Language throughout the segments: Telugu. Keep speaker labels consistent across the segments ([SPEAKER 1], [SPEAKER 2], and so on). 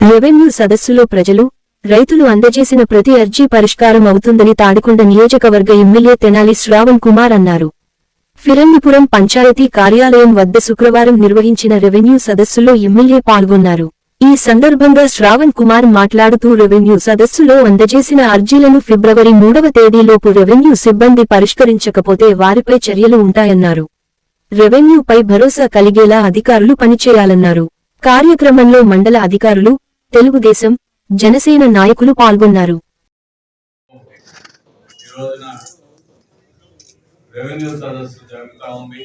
[SPEAKER 1] రెవెన్యూ సదస్సులో ప్రజలు రైతులు అందజేసిన ప్రతి అర్జీ పరిష్కారం అవుతుందని తాడికొండ నియోజకవర్గ ఎమ్మెల్యే తెనాలి శ్రావణ్ కుమార్ అన్నారు. ఫిరంగిపురం పంచాయతీ కార్యాలయం వద్ద శుక్రవారం నిర్వహించిన రెవెన్యూ సదస్సులో ఎమ్మెల్యే పాల్గొన్నారు. ఈ సందర్భంగా శ్రావణ్ కుమార్ మాట్లాడుతూ రెవెన్యూ సదస్సులో అందజేసిన అర్జీలను ఫిబ్రవరి మూడవ తేదీలోపు రెవెన్యూ సిబ్బంది పరిష్కరించకపోతే వారిపై చర్యలు ఉంటాయన్నారు. రెవెన్యూపై భరోసా కలిగేలా అధికారులు పనిచేయాలన్నారు. కార్యక్రమంలో మండల అధికారులు తెలుగుదేశం జనసేన నాయకులు పాల్గొన్నారు.
[SPEAKER 2] రెవెన్యూ సదస్సు జరుగుతూ ఉంది.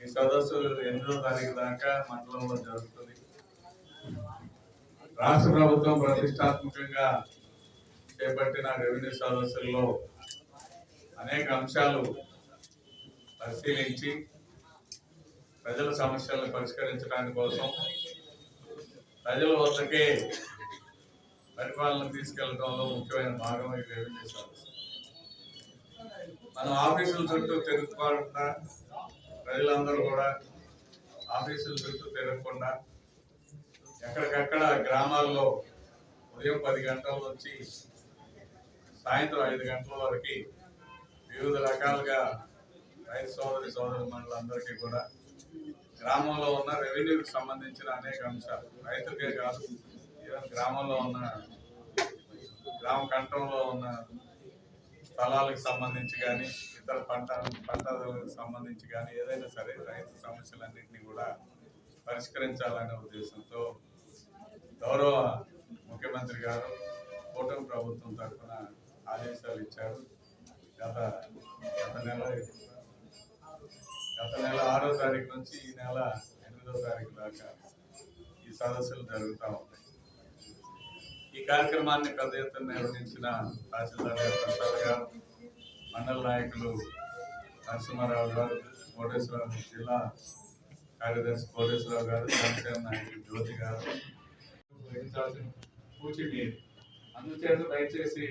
[SPEAKER 2] ఈ సదస్సు ఎనిమిదో తారీఖు దాకా మండలంలో జరుగుతుంది. రాష్ట్ర ప్రభుత్వం ప్రతిష్టాత్మకంగా చేపట్టిన రెవెన్యూ సదస్సుల్లో అనేక అంశాలు పరిశీలించి ప్రజల సమస్యలను పరిష్కరించడానికి కోసం ప్రజల వద్దకే పరిపాలన తీసుకెళ్ళడంలో ముఖ్యమైన భాగం ఈ రెవెన్యూ సదస్సు మనం ఆఫీసుల చుట్టూ తిరుగుకోకుండా ప్రజలందరూ కూడా ఆఫీసుల చుట్టూ తిరగకుండా ఎక్కడికక్కడ గ్రామాల్లో ఉదయం పది గంటల నుంచి సాయంత్రం ఐదు గంటల వరకు వివిధ రకాలుగా రైతు సోదరి సోదరి మండలందరికీ కూడా గ్రామంలో ఉన్న రెవెన్యూకి సంబంధించిన అనేక అంశాలు రైతులకే కాదు ఈవెన్ గ్రామంలో ఉన్న గ్రామ కంఠంలో ఉన్న స్థలాలకు సంబంధించి కానీ ఇతర పంట పంటలకు సంబంధించి కానీ ఏదైనా సరే రైతు సమస్యలన్నింటినీ కూడా పరిష్కరించాలనే ఉద్దేశంతో గౌరవ ముఖ్యమంత్రి గారు కూటమి ప్రభుత్వం తరఫున ఆదేశాలు ఇచ్చారు. గత గత నెల గత నెల ఆరో తారీఖు నుంచి ఈ నెల ఎనిమిదో తారీఖు దాకా ఈ సదస్సులు జరుగుతూ ఉంటాయి ఈ కార్యక్రమాన్ని పెద్ద ఎత్తున నిర్వహించిన తహసీల్దార్ గారు ప్రసాద్ గారు మండల నాయకులు నరసింహారావు గారు కోటేశ్వరరావు జిల్లా కార్యదర్శి కోటేశ్వరరావు గారు జనసేన నాయకులు జ్యోతి గారు. వహించాల్సిన పూచి అందుచేత దయచేసి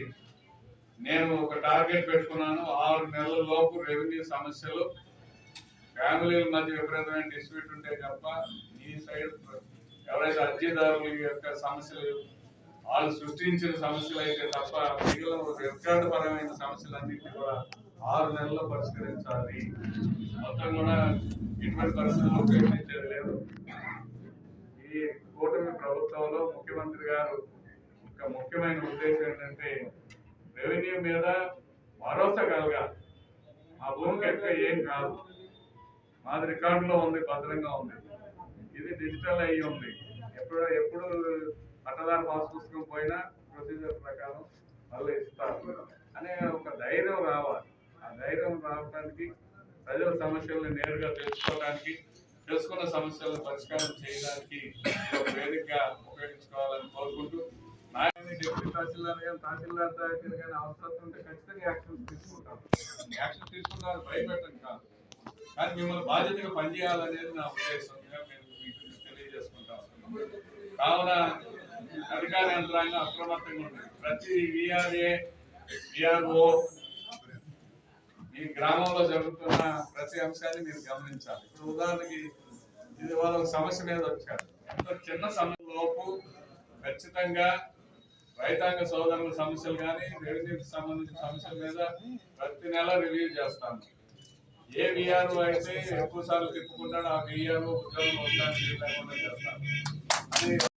[SPEAKER 2] నేను ఒక టార్గెట్ పెట్టుకున్నాను. ఆరు నెలల లోపు రెవెన్యూ సమస్యలు ఫ్యామిలీల మధ్య విపరీతమైన డిస్ప్యూట్ ఉంటే తప్ప ఈ సైడ్ ఎవరైతే అర్జీదారుల యొక్క సమస్యలు వాళ్ళు సృష్టించిన సమస్యలు అయితే తప్ప మిగిలిన రికార్డు పరమైన సమస్యలన్నింటినీ కూడా ఆరు నెలల్లో పరిష్కరించాలి. మొత్తం కూడా ఎటువంటి పరిస్థితులు ప్రయత్నించేది లేదు ఈ కూటమి ప్రభుత్వంలో ముఖ్యమంత్రి గారు ఒక ముఖ్యమైన ఉద్దేశం ఏంటంటే రెవెన్యూ మీద భరోసా కలగాలి. మా భూమికి ఎక్క ఏం కాదు. మాది రికార్డులో ఉంది భద్రంగా ఉంది. ఇది డిజిటల్ అయ్యి ఉంది. ఎప్పుడు ఎప్పుడు పట్టదారు పాస్ పుస్తకం పోయినా ప్రొసీజర్ ప్రకారం మళ్ళీ ఇస్తారు. అనే ఒక ధైర్యం రావాలి. ఆ ధైర్యం రావడానికి ప్రజల సమస్యలను నేరుగా తెలుసుకోవడానికి తెలుసుకున్న సమస్యలను పరిష్కారం చేయడానికి వేదికగా ఉపయోగించుకోవాలని కోరుకుంటూ నాయని డిప్యూటీ తహసీల్దార్ కానీ తహసీల్దార్ దగ్గర కానీ అవసరం ఉంటే ఖచ్చితంగా యాక్షన్ తీసుకుంటాం. యాక్షన్ తీసుకుంటారు భయపెట్టడం కాదు. కానీ మిమ్మల్ని బాధ్యతగా పనిచేయాలనేది నా ఉద్దేశం. తెలియజేసుకుంటాం కావున అధికార యంత్రాంగం అప్రమత్తంగా ఉంటుంది. ప్రతి విఆర్ఏ విఆర్ఓ ఈ గ్రామంలో జరుగుతున్న ప్రతి అంశాన్ని మీరు గమనించాలి. ఇప్పుడు ఉదాహరణకి ఇది వాళ్ళ సమస్య మీద వచ్చారు. ఎంతో చిన్న సమయంలోపు ఖచ్చితంగా రైతాంగ సోదరుల సమస్యలు కానీ రెవెన్యూకి సంబంధించిన సమస్యల మీద ప్రతి నెల రివ్యూ చేస్తాను. ఏ విఆర్ఓ అయితే ఎక్కువ సార్లు తిప్పుకుంటాడో ఆ విఆర్ఓ ఉద్యోగం ఉండడానికి లేకుండా చేస్తాం అని